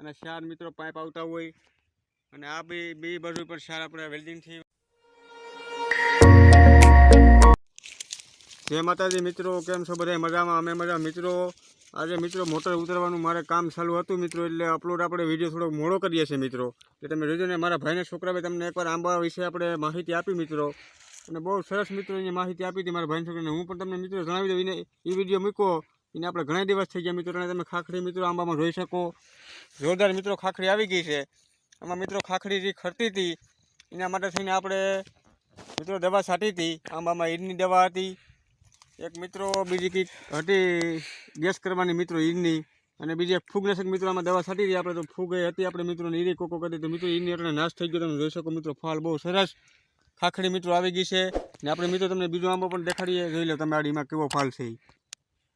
અને ચાર મિત્રો પાઇપ આવતા હોય અને આ બે બે બાજુ પર ચાર આપણે વેલ્ડિંગથી જય માતાજી મિત્રો, કેમ છો બધા મજામાં? અમે મજા મિત્રો, આજે મિત્રો મોટર ઉતરવાનું મારે કામ ચાલુ હતું મિત્રો, એટલે અપલોડ આપણે વીડિયો થોડોક મોડો કરીએ છીએ મિત્રો. એટલે તમે જોજો ને, મારા ભાઈને છોકરાએ તમને એકવાર આંબા વિશે આપણે માહિતી આપી મિત્રો. અને બહુ સરસ મિત્રો એની માહિતી આપી હતી મારા ભાઈને છોકરાને. હું પણ તમને મિત્રો જણાવી દઉં, એને એ વીડિયો મૂક્યો. એને આપણે ઘણા દિવસ થઈ ગયા મિત્રો, અને તમે ખાખડી મિત્રો આંબામાં જોઈ શકો. જોરદાર મિત્રો ખાખડી આવી ગઈ છે. આમાં મિત્રો ખાખડી જે ખરતી હતી, એના માટે થઈને આપણે મિત્રો દવા છાંટી હતી. આંબામાં ઈડની દવા હતી. એક મિત્રો બીજી કંઈક હતી ગેસ કરવાની મિત્રો ઈડની અને બીજી એક ફૂગનાશક મિત્રો આમાં દવા છાંટી હતી. આપણે તો ફૂગ એ હતી, આપણે મિત્રો ઈરી કોકો કરી તો મિત્રો ઈડની એટલે નાશ થઈ ગયો. તમે જોઈ શકો મિત્રો ફળ બહુ સરસ ખાખડી મિત્રો આવી ગઈ છે. ને આપણે મિત્રો તમને બીજો આંબો પણ દેખાડીએ. જોઈ લો તમે આડીમાં કેવો ફાલ છે.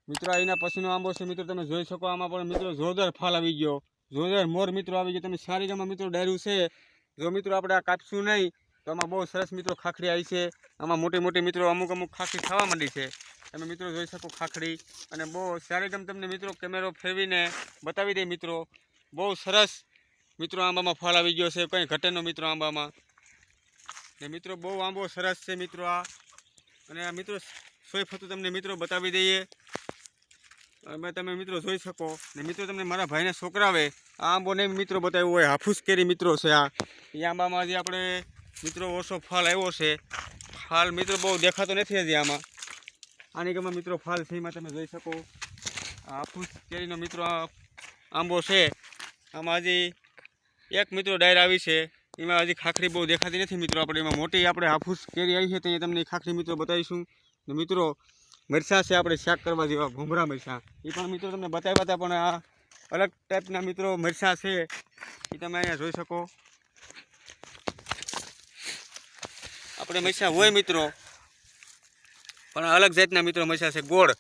મિત્રો એના પછીનો આંબો છે. મિત્રો, તમે જોઈ શકો આમાં પણ મિત્રો જોરદાર ફાલ આવી ગયો. જોરદાર મોર મિત્રો આવી ગયા. તમે સારી ગામમાં મિત્રો ડાયરું છે. જો મિત્રો આપણે આ કાપશું નહીં, તો આમાં બહુ સરસ મિત્રો ખાખડી આવી છે. આમાં મોટી મોટી મિત્રો અમુક અમુક ખાખડી ખાવા માંડી છે. તમે મિત્રો જોઈ શકો ખાખડી અને બહુ સારી ગામ તમને મિત્રો કેમેરો ફેરવીને બતાવી દે મિત્રો. બહુ સરસ મિત્રો આંબામાં ફળ આવી ગયો છે. કંઈ ઘટેનો મિત્રો આંબામાં. ને મિત્રો બહુ આંબો સરસ છે મિત્રો આ. અને આ મિત્રો સોય ફતું તમને મિત્રો બતાવી દઈએ. અમે તમે મિત્રો જોઈ શકો. ને મિત્રો તમને મારા ભાઈને છોકરાવે, આ આંબો નહીં મિત્રો બતાવ્યો હોય હાફૂસ કેરી મિત્રો છે આ. એ આંબામાં હજી આપણે મિત્રો ઓછો ફાલ આવ્યો છે. ફાલ મિત્રો બહુ દેખાતો નથી હજી આમાં. આની ગમે મિત્રો ફાલ છે એમાં તમે જોઈ શકો. હાફૂસ કેરીનો મિત્રો આંબો છે. આમાં હજી એક મિત્રો ડાયર આવી છે. એમાં હજી ખાખરી બહુ દેખાતી નથી મિત્રો આપણે. એમાં મોટી આપણે હાફૂસ કેરી આવી છે તો અહીંયા તમને ખાખરી મિત્રો બતાવીશું. ને મિત્રો મરચાં છે આપણે શાક કરવા જેવા ભૂમરા મરચાં. એ પણ મિત્રો તમને બતાવ્યા હતા, પણ આ અલગ ટાઈપના મિત્રો મરચાં છે. એ તમે અહીંયા જોઈ શકો. આપણે મરચાં હોય મિત્રો, પણ અલગ જાતના મિત્રો મરચાં છે, ગોળ.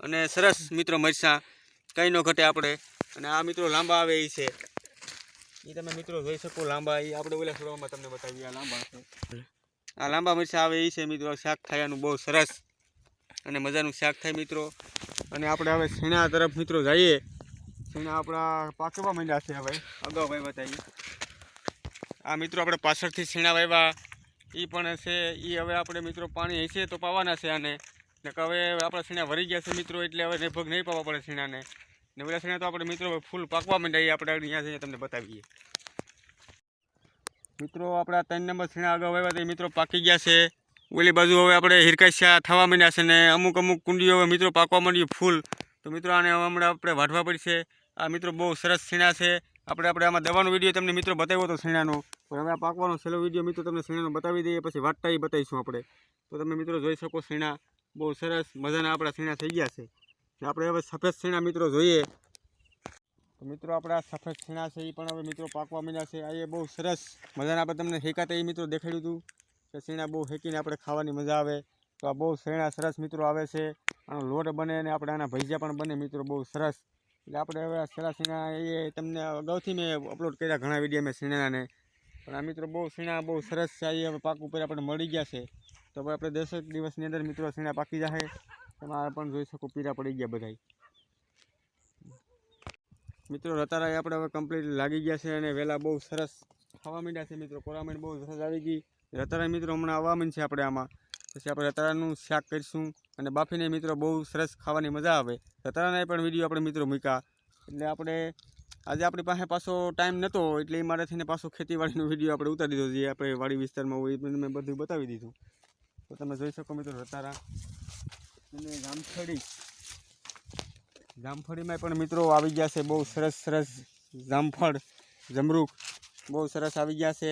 અને સરસ મિત્રો મરચાં, કંઈ ન ઘટે આપણે. અને આ મિત્રો લાંબા આવે એ છે. એ તમે મિત્રો જોઈ શકો લાંબા એ આપણે ઓલા છોડવામાં તમને બતાવીએ, આ લાંબા આ લાંબા મરચાં આવે એ છે મિત્રો, શાક ખાવાનું બહુ સરસ. અને મજાનું શાક થાય મિત્રો. અને આપણે હવે સીણા તરફ મિત્રો જઈએ. સીણા આપણા પાકવા માંડ્યા છે હવે. અગાઉ વાવ્યા બતાવીએ. આ મિત્રો આપણે પાછળથી સીણા વાવ્યા એ પણ છે એ હવે આપણે મિત્રો પાણી હશે તો પાવાના છે આને. હવે આપણા સીણા વરી ગયા છે મિત્રો એટલે હવે નિર્ભગ નહીં પાવા પડે સીણાને. ને બધા સીણા તો આપણે મિત્રો ફૂલ પાકવા માંડ્યા આપણે અહીંયા જઈને તમને બતાવીએ. મિત્રો આપણા ત્રણ નંબર સીણા અગાઉ આવ્યા હતા મિત્રો પાકી ગયા છે. ઓલી બાજુ હવે આપણે હિરકાશ્યા થવા માંડ્યા છે ને અમુક અમુક કુંડીઓ હવે મિત્રો પાકવા માંડ્યું ફૂલ. તો મિત્રો આને હમણાં આપણે વાઢવા પડશે. આ મિત્રો બહુ સરસ સીણા છે. આપણે આપણે આમાં દવાનો વીડિયો તમને મિત્રો બતાવ્યો હતો સીણાનો પણ હવે આ પાકવાનો છેલ્લો વીડિયો મિત્રો તમને સીણાનો બતાવી દઈએ, પછી વાટતા એ બતાવીશું આપણે. તો તમે મિત્રો જોઈ શકો સીણા બહુ સરસ મજાના આપણા સીણા થઈ ગયા છે. આપણે હવે સફેદ સીણા મિત્રો જોઈએ. તો મિત્રો આપણા સફેદ સીણા છે એ પણ હવે મિત્રો પાકવા માંડ્યા છે. આ એ બહુ સરસ મજાના આપણે તમને હેકાતા એ મિત્રો દેખાડ્યું હતું કે શેણા બહુ ફેંકીને આપણે ખાવાની મજા આવે. તો આ બહુ શેણા સરસ મિત્રો આવે છે. આનો લોટ બને અને આપણે આના ભજીયા પણ બને મિત્રો, બહુ સરસ. એટલે આપણે હવે આ શીણા એ તમને અગાઉથી મેં અપલોડ કર્યા ઘણા વીડિયો મેં શીણાને. પણ આ મિત્રો બહુ શીણા, બહુ સરસ છે. એ હવે પાક ઉપર આપણે મળી ગયા છે. તો હવે આપણે દસેક દિવસની અંદર મિત્રો શીણા પાકી જશે એમાં પણ જોઈ શકો પીરા પડી ગયા બધાય. મિત્રો રતારા આપણે હવે કમ્પ્લીટ લાગી ગયા છે અને વહેલા બહુ સરસ ખાવા માંડ્યા છે મિત્રો. કોરામીણ બહુ સરસ આવી ગઈ. રતારા મિત્રો હમણાં આવવા છે આપણે આમાં. પછી આપણે રતારાનું શાક કરીશું અને બાફીને મિત્રો બહુ સરસ ખાવાની મજા આવે. રતારાના પણ વીડિયો આપણે મિત્રો મૂક્યા. એટલે આપણે આજે આપણી પાસે પાછો ટાઈમ નહોતો એટલે એ મારે થઈને પાછો ખેતીવાડીનો વીડિયો આપણે ઉતારી દીધો જે આપણે વાડી વિસ્તારમાં હોય એ મેં બધું બતાવી દીધું. તો તમે જોઈ શકો મિત્રો રતારા અને જામફળી. જામફળીમાં પણ મિત્રો આવી ગયા છે બહુ સરસ સરસ જામફળ જમરૂખ બહુ સરસ આવી ગયા છે.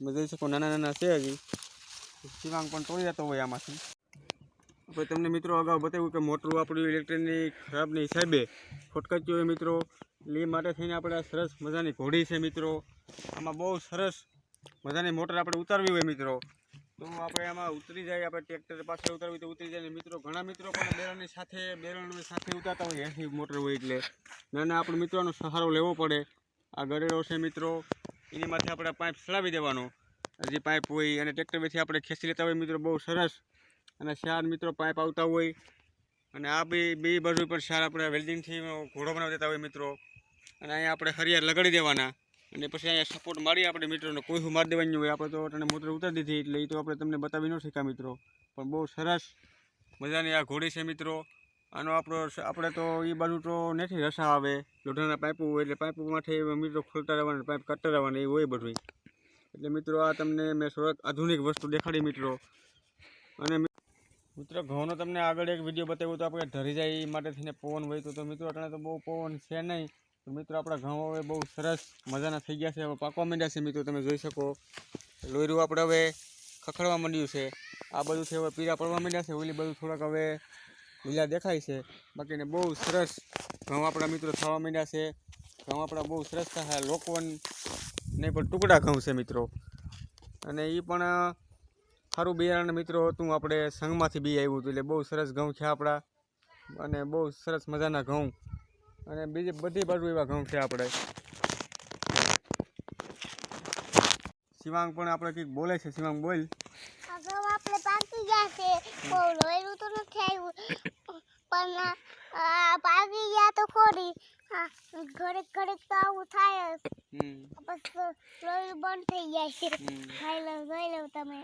તમે જોઈ શકો નાના નાના છે હજી શિવાંગ પણ તોડી જતો હોય આમાંથી આપણે તમને મિત્રો અગાઉ બતાવ્યું કે મોટરું આપણું ઇલેક્ટ્રિકની ખરાબની હિસાબે ખોટકચ્યું હોય મિત્રો એ માટે થઈને આપણે સરસ મજાની ઘોડી છે મિત્રો આમાં બહુ સરસ મજાની મોટર આપણે ઉતારવી હોય મિત્રો તો આપણે આમાં ઉતરી જાય આપણે ટ્રેક્ટર પાછળ ઉતારવી તો ઉતરી જાય મિત્રો ઘણા મિત્રો પણ બેરણની સાથે બેરણની સાથે ઉતારતા હોય એસી મોટર હોય એટલે નાના આપણે મિત્રોનો સહારો લેવો પડે આ ગળેલો છે મિત્રો એની માથે આપણે પાઇપ ચડાવી દેવાનો. જે પાઇપ હોય અને ટ્રેક્ટરમાંથી આપણે ખેંચી લેતા હોય મિત્રો, બહુ સરસ. અને ચાર મિત્રો પાઇપ આવતા હોય. અને આ બે બે બાજુ પર ચાર આપણે વેલ્ડિંગથી ઘોડો બનાવી દેતા હોય મિત્રો. અને અહીંયા આપણે હરિયાર લગાડી દેવાના. અને પછી અહીંયા સપોર્ટ મારી આપણે મિત્રોને. કોઈ હું મારી દેવાની હોય, આપણે તો તને મોટર ઉતારી દીધી, એટલે એ તો આપણે તમને બતાવી ન શીખ્યા મિત્રો. પણ બહુ સરસ મજાની આ ઘોડી છે મિત્રો. આનો આપણો આપણે તો એ બાજુ તો નથી રસા આવે. લોઢાના પાઇપો હોય એટલે પાઇપોમાંથી મિત્રો ખોલતા રહેવાના, પાઇપ કાઢતા રહેવાના, એ હોય બધું એટલે મિત્રો આ તમને મેં સુરત આધુનિક વસ્તુ દેખાડી મિત્રો. અને મિત્રો ઘઉંનો તમને આગળ એક વીડિયો બતાવ્યો તો આપણે ધરી જાય એ માટે થઈને પવન હોય તો મિત્રો અટાણે તો બહુ પવન છે નહીં. તો મિત્રો આપણા ઘઉં હવે બહુ સરસ મજાના થઈ ગયા છે, હવે પાકવા માંડ્યા છે મિત્રો, તમે જોઈ શકો. લોયરું આપણે હવે ખખડવા માંડ્યું છે. આ બધું છે હવે પીળા પડવા માંડ્યા છે, ઓલી બધું થોડાક હવે લીલા દેખાય છે. બાકીને બહુ સરસ ઘઉં આપણા મિત્રો થવા માંડ્યા છે. ઘઉં આપણા બહુ સરસ થાય, લોકવન નહીં, પણ ટુકડા ઘઉં છે મિત્રો. અને એ પણ સારું બિયારણ મિત્રો હતું, આપણે સંઘમાંથી બી આવ્યું હતું, એટલે બહુ સરસ ઘઉં છે આપણા. અને બહુ સરસ મજાના ઘઉં. અને બીજી બધી બાજુ એવા ઘઉં છે આપણે. શિવાંગ પણ આપણે કંઈક બોલે છે, શિવાંગ બોલ. આપણે પાકી ગયા છે. બહુ તો પાકી ગયા તો ખોરી ઘડીક ઘડીક તો આવું થાય પછી લોહી બંધ થઈ જાય છે. ખાઈ લો જોઈ લો તમે.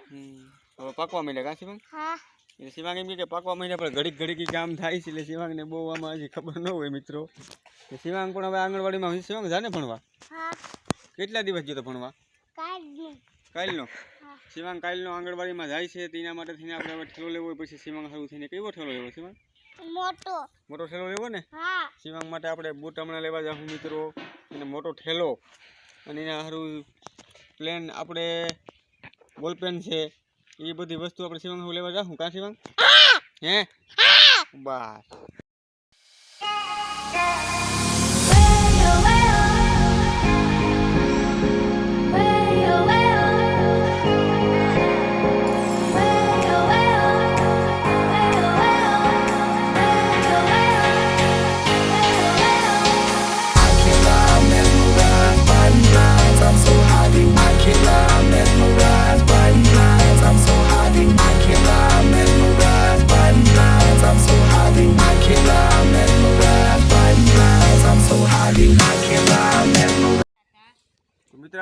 હવે પાકવા મળે કાશી હા. એટલે શિવાંગ એમ કે પાકવા માંડ્યા પણ ઘડીક ઘડીક કામ થાય છે. એટલે શિવાંગને બહુ આમાં હજી ખબર ન હોય મિત્રો. શિવાંગ પણ હવે આંગણવાડીમાં માં શિવાંગ જાને ભણવા? કેટલા દિવસ ગયો તો ભણવા? કાલનો? શિવાંગ કાલનો આંગણવાડીમાં જાય છે. તેના માટે થઈને આપણે હવે ઠેલો લેવો પછી શિવાંગ સારું થઈને કેવો ઠેલો લેવો શિવાંગ મોટો. મોટો ઠેલો લેવો ને? હા. શિવાંગ માટે આપણે બૂટ હમણાં લેવા જાઉં મિત્રો. અને મોટો ઠેલો. અને એના સારું પ્લેન આપણે બોલપેન છે. એ બધી વસ્તુ આપણે શિવાંગ લેવા જાઉં કાં શિવાંગ હે. બસ.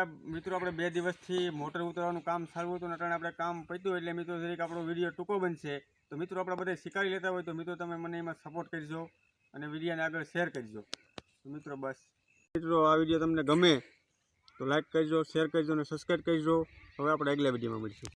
તો મિત્રો આપણે બે દિવસથી મોટર ઉતારવાનું કામ સારું હતું અટાણે આપણે કામ પત્યું એટલે મિત્રો જરીક આપણો વીડિયો ટૂંકો બનશે. તો મિત્રો આપણે બધા શીખવાડી લેતા હોય તો મિત્રો તમે મને એમાં સપોર્ટ કરજો અને વિડીયોને આગળ શેર કરજો. તો મિત્રો બસ. મિત્રો આ વીડિયો તમને ગમે તો લાઇક કરજો શેર કરજો અને સબસ્ક્રાઈબ કરજો. હવે આપણે આગલા વિડીયોમાં મળીશું.